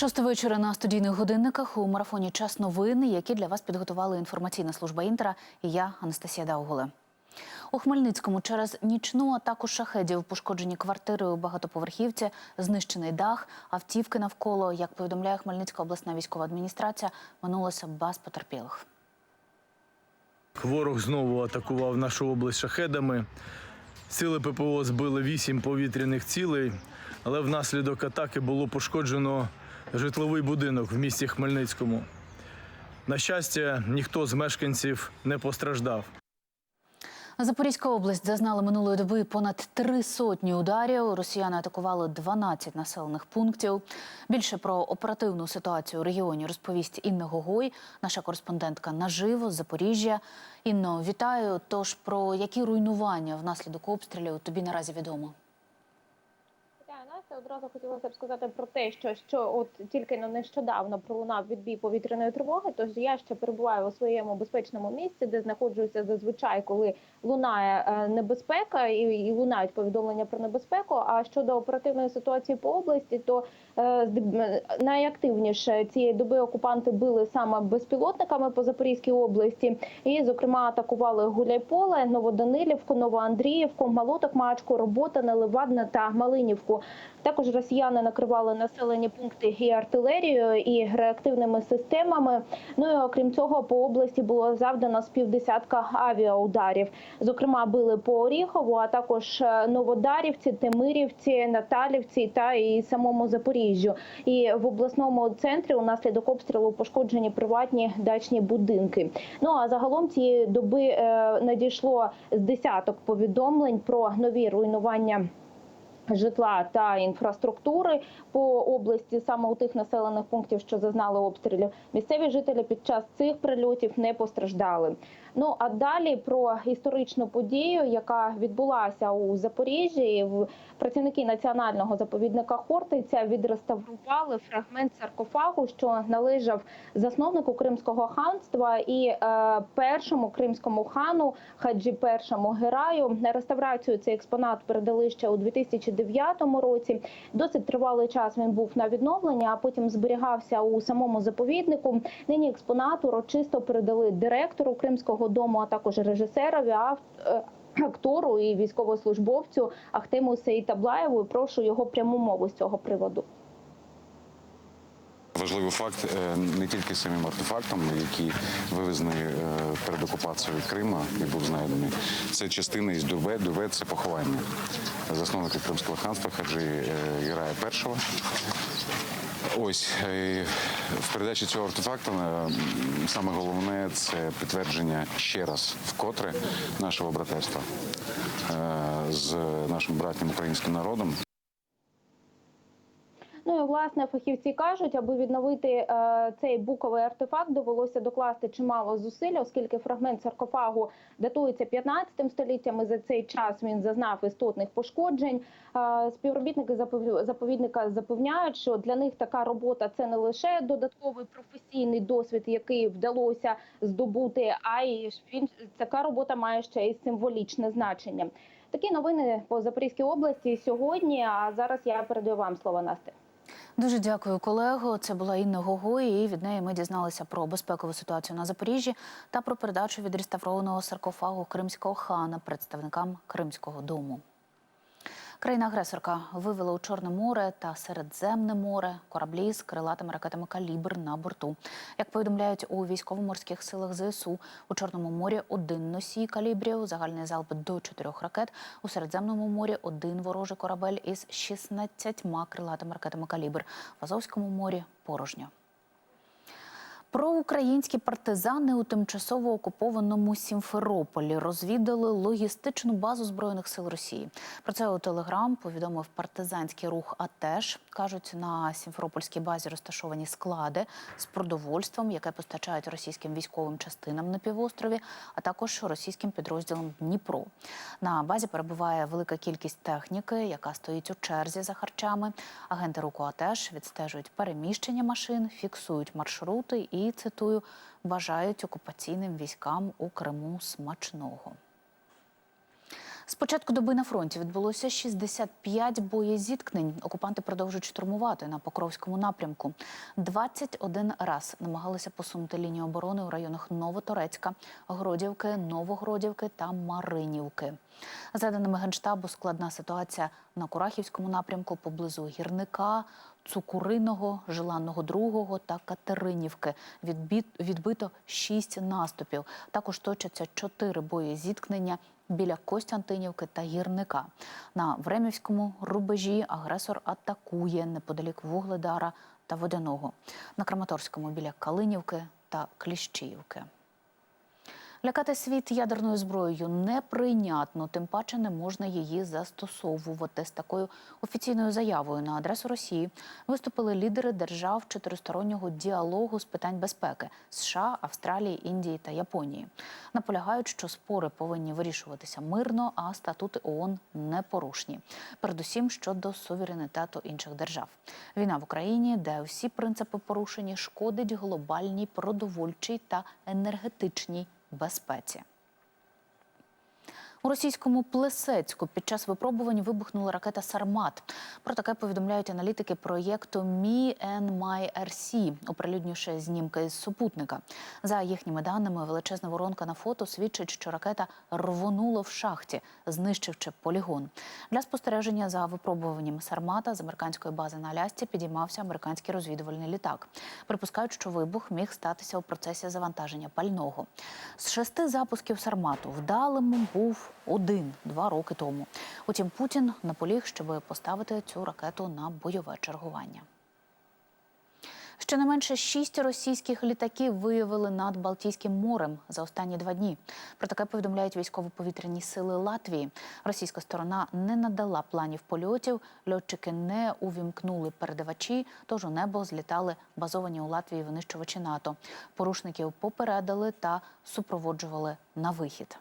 Шоста вечора на студійних годинниках у марафоні Час новини, які для вас підготували інформаційна служба інтера і я, Анастасія Даугуле. У Хмельницькому через нічну атаку шахедів пошкоджені квартири у багатоповерхівці, знищений дах, автівки навколо. Як повідомляє Хмельницька обласна військова адміністрація, минулося без потерпілих. Ворог знову атакував нашу область шахедами. Сили ППО збили вісім повітряних цілей, але внаслідок атаки було пошкоджено житловий будинок в місті Хмельницькому. На щастя, ніхто з мешканців не постраждав. Запорізька область зазнала минулої доби понад три сотні ударів. Росіяни атакували 12 населених пунктів. Більше про оперативну ситуацію у регіоні розповість Інна Гогой, наша кореспондентка наживо з Запоріжжя. Інно, вітаю. Тож про які руйнування внаслідок обстрілів тобі наразі відомо? Одразу хотілося б сказати про те, що, що от тільки на нещодавно пролунав відбій повітряної тривоги. Тож я ще перебуваю у своєму безпечному місці, де знаходжуся зазвичай, коли лунає е, небезпека і, і лунають повідомлення про небезпеку. А щодо оперативної ситуації по області, то найактивніше цієї доби окупанти били саме безпілотниками по Запорізькій області, і зокрема атакували Гуляйполе, Новоданилівку, Новоандріївку, Малоток-Мачку, Роботине, Левадне та Малинівку. Також росіяни накривали населені пункти і артилерією, і реактивними системами. Ну і окрім цього, по області було завдано з півдесятка авіаударів. Зокрема, били по Оріхову, а також е, Новодарівці, Темирівці, Наталівці та і самому Запоріжжю. І в обласному центрі унаслідок обстрілу пошкоджені приватні дачні будинки. Ну а загалом цієї доби е, надійшло з десяток повідомлень про нові руйнування. Житла та інфраструктури по області саме у тих населених пунктів, що зазнали обстрілів, місцеві жителі під час цих прильотів не постраждали. Ну а далі про історичну подію, яка відбулася у Запоріжжі. Працівники національного заповідника Хортиця відреставрували фрагмент саркофагу, що належав засновнику Кримського ханства і е, першому кримському хану Хаджі першому Гераю. Реставрацію цей експонат передали ще у 2009 році. Досить тривалий час він був на відновлення, а потім зберігався у самому заповіднику. Нині експонат урочисто передали директору Кримського дому, а також режисерові. е, Актору і військовослужбовцю Ахтему Сеїтаблаєву. Прошу його пряму мову з цього приводу. Важливий факт е, не тільки самим артефактом, який вивезений е, перед окупацією Криму і був знайдений. Це частина із Дуве. Дуве це поховання засновника Кримського ханства Хаджі Єрая І. Ось е, в передачі цього артефакту е, саме головне це підтвердження ще раз вкотре нашого братерства е, з нашим братнім українським народом. Ну і власне фахівці кажуть, аби відновити е, цей буковий артефакт, довелося докласти чимало зусиль, оскільки фрагмент саркофагу датується 15 століттям. і За цей час він зазнав істотних пошкоджень. Е, співробітники запов- заповідника запевняють, що для них така робота це не лише додатковий професійний досвід, який вдалося здобути, а й він така робота має ще й символічне значення. Такі новини по Запорізькій області сьогодні. А зараз я передаю вам слово Насте. Дуже дякую, колего. Це була Інна Гогой. І від неї ми дізналися про безпекову ситуацію на Запоріжжі та про передачу відреставрованого саркофагу кримського хана представникам Кримського дому. Країна-агресорка вивела у Чорне море та Середземне море кораблі з крилатими ракетами калібр на борту. Як повідомляють у військово-морських силах ЗСУ, у Чорному морі один носій калібрів, загальний залп до чотирьох ракет. У Середземному морі один ворожий корабель із 16 крилатими ракетами калібр. В Азовському морі порожньо. Проукраїнські партизани у тимчасово окупованому Сімферополі розвідали логістичну базу збройних сил Росії. Про це у Телеграм повідомив партизанський рух. АТЕШ кажуть, на Сімферопольській базі розташовані склади з продовольством, яке постачають російським військовим частинам на півострові, а також російським підрозділам Дніпро. На базі перебуває велика кількість техніки, яка стоїть у черзі за харчами. Агенти руху АТЕШ відстежують переміщення машин, фіксують маршрути і цитую бажають окупаційним військам у Криму смачного. З початку доби на фронті відбулося 65 боєзіткнень. Окупанти продовжують штурмувати на Покровському напрямку. 21 раз намагалися посунути лінію оборони у районах Новоторецька, Гродівки, Новогродівки та Маринівки. За даними Генштабу, складна ситуація на Курахівському напрямку поблизу Гірника, Цукуриного, Желанного Другого та Катеринівки. Відбито шість наступів. Також точаться чотири бої зіткнення біля Костянтинівки та Гірника. На Времівському рубежі агресор атакує неподалік Вугледара та Водяного. На Краматорському біля Калинівки та Кліщіївки. Лякати світ ядерною зброєю неприйнятно, тим паче не можна її застосовувати. З такою офіційною заявою на адресу Росії виступили лідери держав чотиристороннього діалогу з питань безпеки США, Австралії, Індії та Японії. Наполягають, що спори повинні вирішуватися мирно, а статути ООН непорушні. Передусім щодо суверенітету інших держав. Війна в Україні, де всі принципи порушені, шкодить глобальній продовольчій та енергетичній безпеці. У російському Плесецьку під час випробувань вибухнула ракета Сармат. Про таке повідомляють аналітики проєкту and My знімки з супутника. За їхніми даними, величезна воронка на фото свідчить, що ракета рвонула в шахті, знищивши полігон. Для спостереження за випробуванням Сармата з американської бази на Алясці підіймався американський розвідувальний літак. Припускають, що вибух міг статися у процесі завантаження пального. З шести запусків Сармату вдалим був один два роки тому. Утім, Путін наполіг, щоб поставити цю ракету на бойове чергування. Щонайменше шість російських літаків виявили над Балтійським морем за останні два дні. Про таке повідомляють військово-повітряні сили Латвії. Російська сторона не надала планів польотів, льотчики не увімкнули передавачі, тож у небо злітали базовані у Латвії винищувачі НАТО. Порушників попередили та супроводжували на вихід.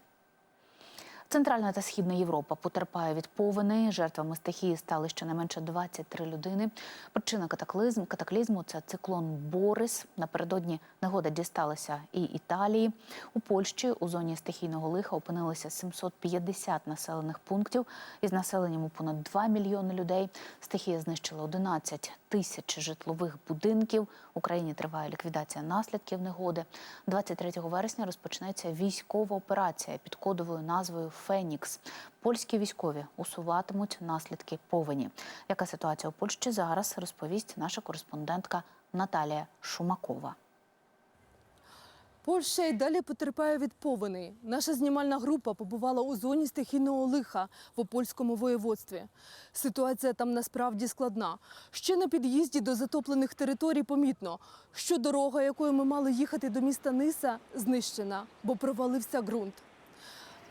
Центральна та східна Європа потерпає від повені. Жертвами стихії стали щонайменше 23 людини. Причина катаклизм катаклізму це циклон Борис. Напередодні негода дісталася і Італії. У Польщі у зоні стихійного лиха опинилися 750 населених пунктів із населенням у понад 2 мільйони людей. Стихія знищила 11 тисяч житлових будинків. Україні триває ліквідація наслідків негоди. 23 вересня розпочнеться військова операція під кодовою назвою Фенікс. Польські військові усуватимуть наслідки повені. Яка ситуація у Польщі зараз розповість наша кореспондентка Наталія Шумакова. Польща й далі потерпає від повеней. Наша знімальна група побувала у зоні стихійного лиха в Опольському воєводстві. Ситуація там насправді складна. Ще на під'їзді до затоплених територій помітно, що дорога, якою ми мали їхати до міста Ниса, знищена, бо провалився ґрунт.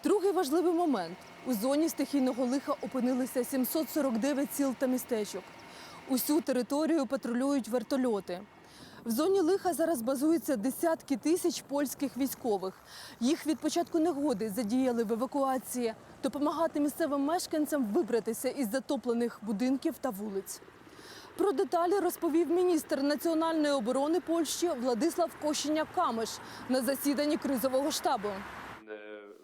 Другий важливий момент: у зоні стихійного лиха опинилися 749 сіл та містечок. Усю територію патрулюють вертольоти. В зоні лиха зараз базуються десятки тисяч польських військових. Їх від початку негоди задіяли в евакуації, допомагати місцевим мешканцям вибратися із затоплених будинків та вулиць. Про деталі розповів міністр національної оборони Польщі Владислав Кощеня Камиш на засіданні кризового штабу.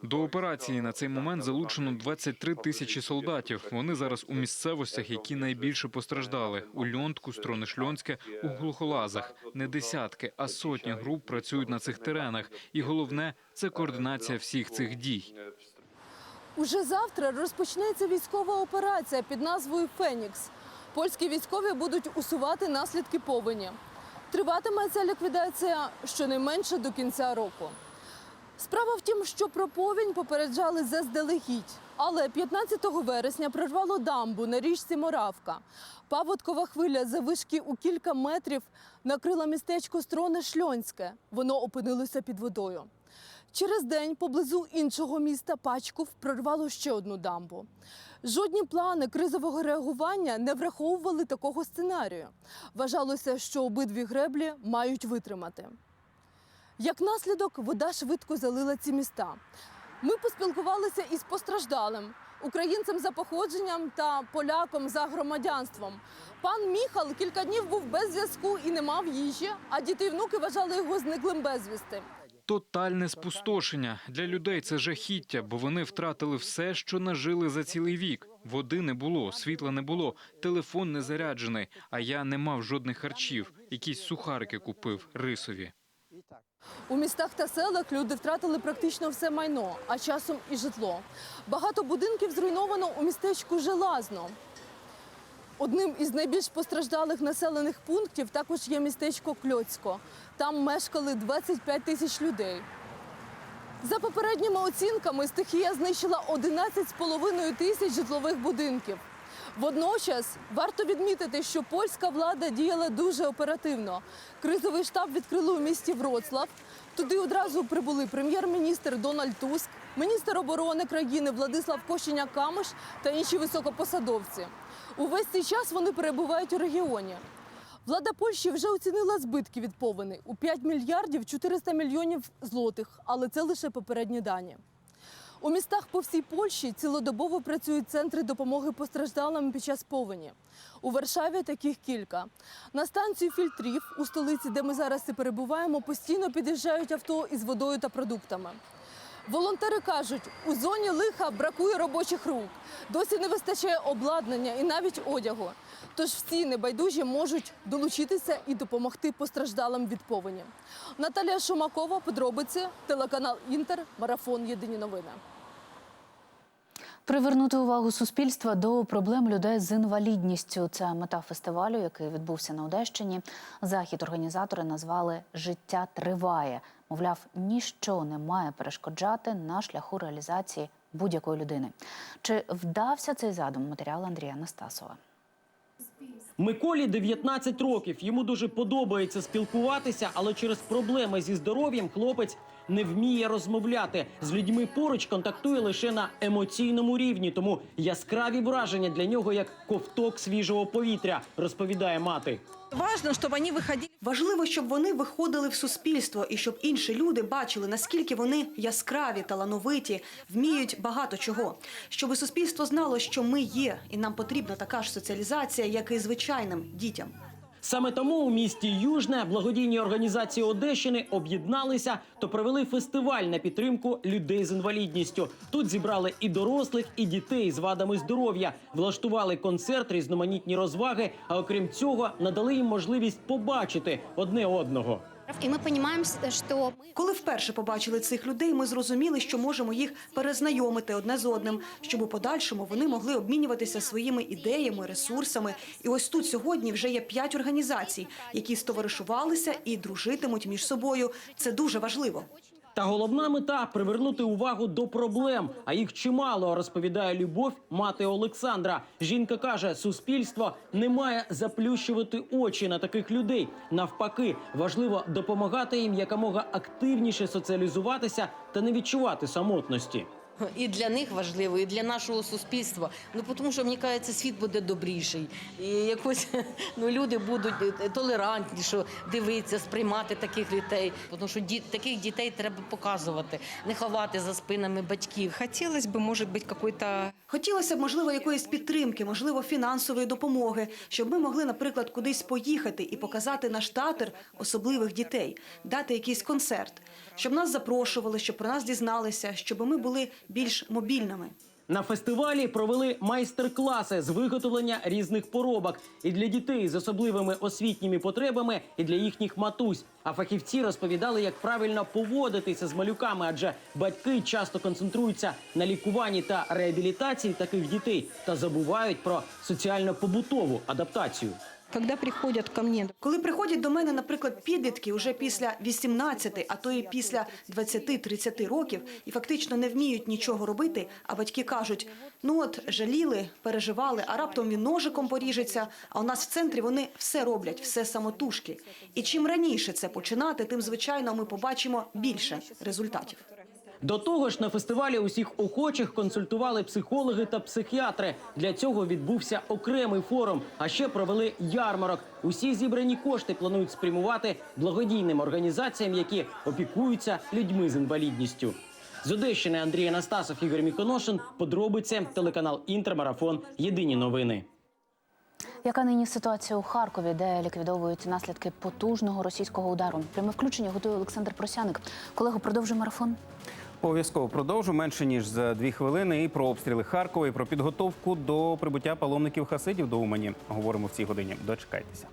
До операції на цей момент залучено 23 тисячі солдатів. Вони зараз у місцевостях, які найбільше постраждали: у Льонтку, Стронишльонське, у Глухолазах. Не десятки, а сотні груп працюють на цих теренах. І головне це координація всіх цих дій. Уже завтра розпочнеться військова операція під назвою Фенікс. Польські військові будуть усувати наслідки повені. Триватиме ця ліквідація щонайменше до кінця року. Справа в тім, що про повінь попереджали заздалегідь. Але 15 вересня прорвало дамбу на річці Моравка. Паводкова хвиля завишки у кілька метрів накрила містечко Строне Шльонське. Воно опинилося під водою. Через день поблизу іншого міста Пачков прорвало ще одну дамбу. Жодні плани кризового реагування не враховували такого сценарію. Вважалося, що обидві греблі мають витримати. Як наслідок, вода швидко залила ці міста. Ми поспілкувалися із постраждалим українцем за походженням та поляком за громадянством. Пан Міхал кілька днів був без зв'язку і не мав їжі, а діти й внуки вважали його зниклим безвісти. Тотальне спустошення для людей це жахіття, бо вони втратили все, що нажили за цілий вік. Води не було, світла не було, телефон не заряджений. А я не мав жодних харчів. Якісь сухарики купив рисові. У містах та селах люди втратили практично все майно, а часом і житло. Багато будинків зруйновано у містечку Желазно. Одним із найбільш постраждалих населених пунктів також є містечко Кльоцько. Там мешкали 25 тисяч людей. За попередніми оцінками, стихія знищила 11,5 тисяч житлових будинків. Водночас варто відмітити, що польська влада діяла дуже оперативно. Кризовий штаб відкрили у місті Вроцлав. Туди одразу прибули прем'єр-міністр Дональд Туск, міністр оборони країни Владислав Кощеня Камиш та інші високопосадовці. Увесь цей час вони перебувають у регіоні. Влада Польщі вже оцінила збитки від повені у 5 мільярдів 400 мільйонів злотих, але це лише попередні дані. У містах по всій Польщі цілодобово працюють центри допомоги постраждалим під час повені. У Варшаві таких кілька. На станцію фільтрів у столиці, де ми зараз і перебуваємо, постійно під'їжджають авто із водою та продуктами. Волонтери кажуть, у зоні лиха бракує робочих рук. Досі не вистачає обладнання і навіть одягу. Тож всі небайдужі можуть долучитися і допомогти постраждалим від повені. Наталія Шумакова, подробиці, телеканал Інтер, марафон Єдині новини. Привернути увагу суспільства до проблем людей з інвалідністю. Це мета фестивалю, який відбувся на Одещині. Захід організатори назвали Життя триває. Мовляв, ніщо не має перешкоджати на шляху реалізації будь-якої людини. Чи вдався цей задум? Матеріал Андрія Настасова. Миколі 19 років. Йому дуже подобається спілкуватися, але через проблеми зі здоров'ям хлопець не вміє розмовляти. З людьми поруч контактує лише на емоційному рівні. Тому яскраві враження для нього як ковток свіжого повітря, розповідає мати. Важно, щоб вони виходили. Важливо, щоб вони виходили в суспільство і щоб інші люди бачили, наскільки вони яскраві, талановиті, вміють багато чого. Щоб суспільство знало, що ми є, і нам потрібна така ж соціалізація, як і звичайним дітям. Саме тому у місті Южне благодійні організації Одещини об'єдналися та провели фестиваль на підтримку людей з інвалідністю. Тут зібрали і дорослих, і дітей з вадами здоров'я, влаштували концерт, різноманітні розваги. А окрім цього, надали їм можливість побачити одне одного. И ми розуміємо, що Коли вперше побачили цих людей, ми зрозуміли, що можемо їх перезнайомити одне з одним, щоб у подальшому вони могли обмінюватися своїми ідеями, ресурсами. І ось тут сьогодні вже є п'ять організацій, які стоваришувалися і дружитимуть між собою. Це дуже важливо. Та головна мета привернути увагу до проблем. А їх чимало розповідає любов мати Олександра. Жінка каже, суспільство не має заплющувати очі на таких людей. Навпаки, важливо допомагати їм якомога активніше соціалізуватися та не відчувати самотності. І для них важливо, і для нашого суспільства. Ну тому що мені кажеться, світ буде добріший. І якось ну люди будуть толерантніше дивитися, сприймати таких дітей. Тому що ді, таких дітей треба показувати, не ховати за спинами батьків. Хотелось бы, может быть, какой-то Хотілося б, можливо, якоїсь підтримки, можливо, фінансової допомоги, щоб ми могли, наприклад, кудись поїхати і показати наш театр особливих дітей, дати якийсь концерт, щоб нас запрошували, щоб про нас дізналися, щоб ми були більш мобільними. На фестивалі провели майстер-класи з виготовлення різних поробок і для дітей з особливими освітніми потребами, і для їхніх матусь. А фахівці розповідали, як правильно поводитися з малюками, адже батьки часто концентруються на лікуванні та реабілітації таких дітей та забувають про соціально-побутову адаптацію. Когда приходят ко мне, Коли приходять до мене, наприклад, підлітки уже після 18, а то і після 20-30 років, і фактично не вміють нічого робити, а батьки кажуть: ну от жаліли, переживали, а раптом він ножиком поріжеться. А у нас в центрі вони все роблять, все самотужки. І чим раніше це починати, тим звичайно ми побачимо більше результатів. До того ж, на фестивалі усіх охочих консультували психологи та психіатри. Для цього відбувся окремий форум. А ще провели ярмарок. Усі зібрані кошти планують спрямувати благодійним організаціям, які опікуються людьми з інвалідністю. З Одещини Андрій Анастасов, Ігор Міконошин. Подробиці телеканал Інтермарафон. Єдині новини. Яка нині ситуація у Харкові, де ліквідовують наслідки потужного російського удару? Пряме включення готує Олександр Просяник. Колего, продовжує марафон. Обов'язково продовжу менше ніж за дві хвилини. І про обстріли Харкова, і про підготовку до прибуття паломників хасидів до Умані. Говоримо в цій годині. Дочекайтеся.